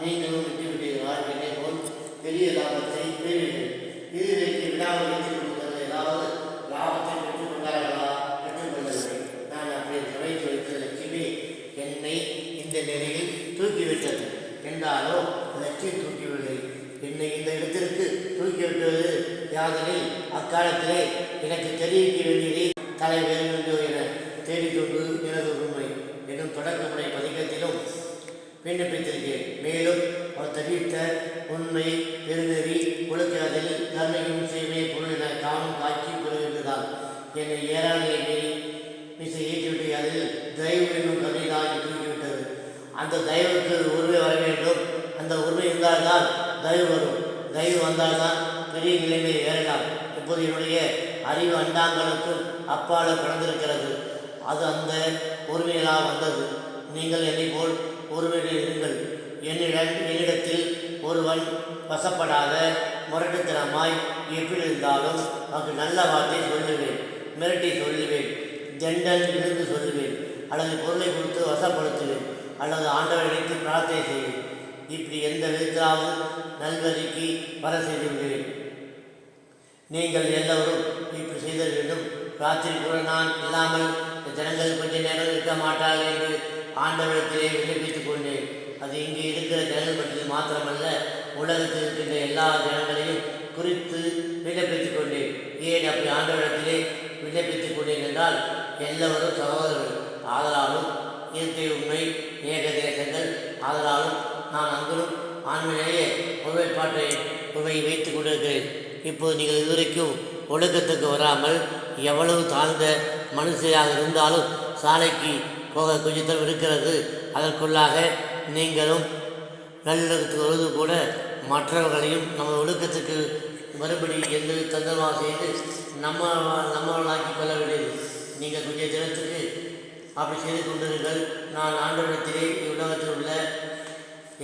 நீங்களும் விட்டுவிட்டீர்களா என்னை போல் பெரிய லாபத்தை பெறுவீர்கள். இது வைத்து விடாமல் வைத்துக் கொள்ளுங்கள் ஏதாவது லாபத்தை பெற்றுக்கொண்டார்களா பெற்றுக்கொள்ளவில்லை நான் அப்படி சமைத்து வைத்த லட்சுமி என்னை இந்த நிலையில் தூக்கிவிட்டது. என்றாலோ லட்சுமி தூக்கிவில்லை என்னை இந்த இடத்திற்கு தூக்கிவிட்டது யாதனை அக்காலத்திலே எனக்கு தெரிவிக்க வேண்டியதை தலை வேறு என தேடிக்கொண்டு எனது உண்மை. என்னும் தொடக்கமுறை பதிக்கத்திலும் விண்ணப்பித்தது என்னை ஏறாநிலை மீறி மிசை ஏற்றிவிட்டு அதில் தயவு என்னும் கருணைதாகி தூக்கிவிட்டது அந்த தயவுக்கு உரிமை வர வேண்டும். அந்த உரிமை இருந்தால்தான் தயவு வரும். தயவு வந்தால்தான் பெரிய நிலைமை ஏறலாம். இப்போது என்னுடைய அறிவு அண்டாங்களுக்கும் அப்பால கடந்திருக்கிறது அது அந்த உரிமையெல்லாம் வந்தது. நீங்கள் என்னை போல் ஒருவரில் இருங்கள். என்னிடம் என்னிடத்தில் ஒருவன் வசப்படாத முரட்டுத்தனமாய் எப்படி இருந்தாலும் அவருக்கு நல்ல வார்த்தை சொல்லுவேன் மிரட்டி சொல்லுவேன் ஜெண்டல் இருந்து சொல்லுவேன் அல்லது பொருளை கொடுத்து வசப்படுத்துவேன் அல்லது ஆண்டவரை நினைத்து பிரார்த்தனை செய்வேன். இப்படி எந்த விதத்திலாவது நல்வழிக்கு வர செய்து விடுவேன் நீங்கள் எல்லோரும் இப்படி செய்தல் வேண்டும். ராத்திரி கூட நான் இல்லாமல் இந்த ஜனங்கள் கொஞ்ச நேரம் இருக்க மாட்டார்கள் என்று ஆண்டவரத்திலே விண்ணப்பித்துக் கொண்டேன். அது இங்கே இருக்கிற ஜனங்கள் பற்றி மாத்திரமல்ல உலகத்தில் இருக்கின்ற எல்லா ஜனங்களையும் குறித்து விண்ணப்பித்துக் கொண்டேன். ஏன் அப்படி ஆண்டவரத்திலே விண்ணப்பித்துக் கொண்டேன் எல்லோரும் சகோதரர்கள் ஆதலாலும் இயற்கை உண்மை ஏக தேசங்கள் ஆதலாலும் நான் அங்கும் ஆண்மையிலேயே ஒருமைப்பாட்டை உண்மையை வைத்துக் கொண்டிருக்கிறேன். இப்போது நீங்கள் இதுவரைக்கும் ஒழுக்கத்துக்கு வராமல் எவ்வளவு தாழ்ந்த மனுஷராக இருந்தாலும் சாலைக்கு போக கொஞ்சம் இருக்கிறது. அதற்குள்ளாக நீங்களும் நல்லிடத்துக்கு வருவது கூட மற்றவர்களையும் நம்ம ஒழுக்கத்துக்கு மறுபடியும் எந்த தந்திரமாக செய்து நம்ம நம்மளாக்கி கொள்ள வேண்டியது. நீங்கள் கொஞ்ச தினத்துக்கு அப்படி செய்து கொண்டிருங்கள். நான் ஆண்டவரத்திலே இவ்வுலகத்தில் உள்ள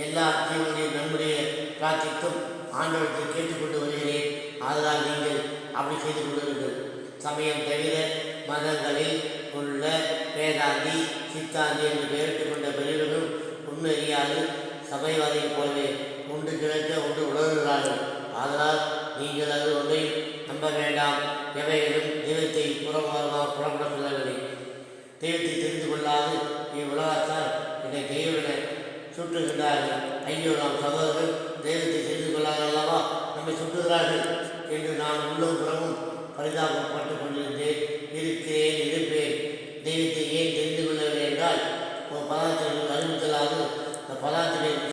எல்லா ஜீவனுடைய நம்முடைய பிரார்த்தித்தும் ஆண்டவரத்தை கேட்டுக்கொண்டு வருகிறேன். அதனால் நீங்கள் அப்படி செய்து கொள்ளுங்கள் சமயம் தவிர மதங்களில் உள்ள வேதாந்தி சித்தாந்தி என்று பெயரிட்டுக் கொண்ட பெரியவர்களும் உண்மை அறியாது போலவே. உண்டு கிழக்க நம்ப வேண்டாம் எவைகளும் தெய்வத்தை புறமாக புறம்பட சொல்லவில்லை தெய்வத்தை தெரிந்து கொள்ளாது இவ்வுலகத்தால் என்னை தெய்வமென சுட்டுகின்றார்கள். ஐயோ நாம் சகோதரர்கள் தெய்வத்தை தெரிந்து கொள்ளார்கள் அல்லவா நம்மை சுட்டுகிறார்கள் என்று நான் உள்ளும் புறமும் பரிதாபப்பட்டு கொண்டிருந்தேன். இருக்கிறேன்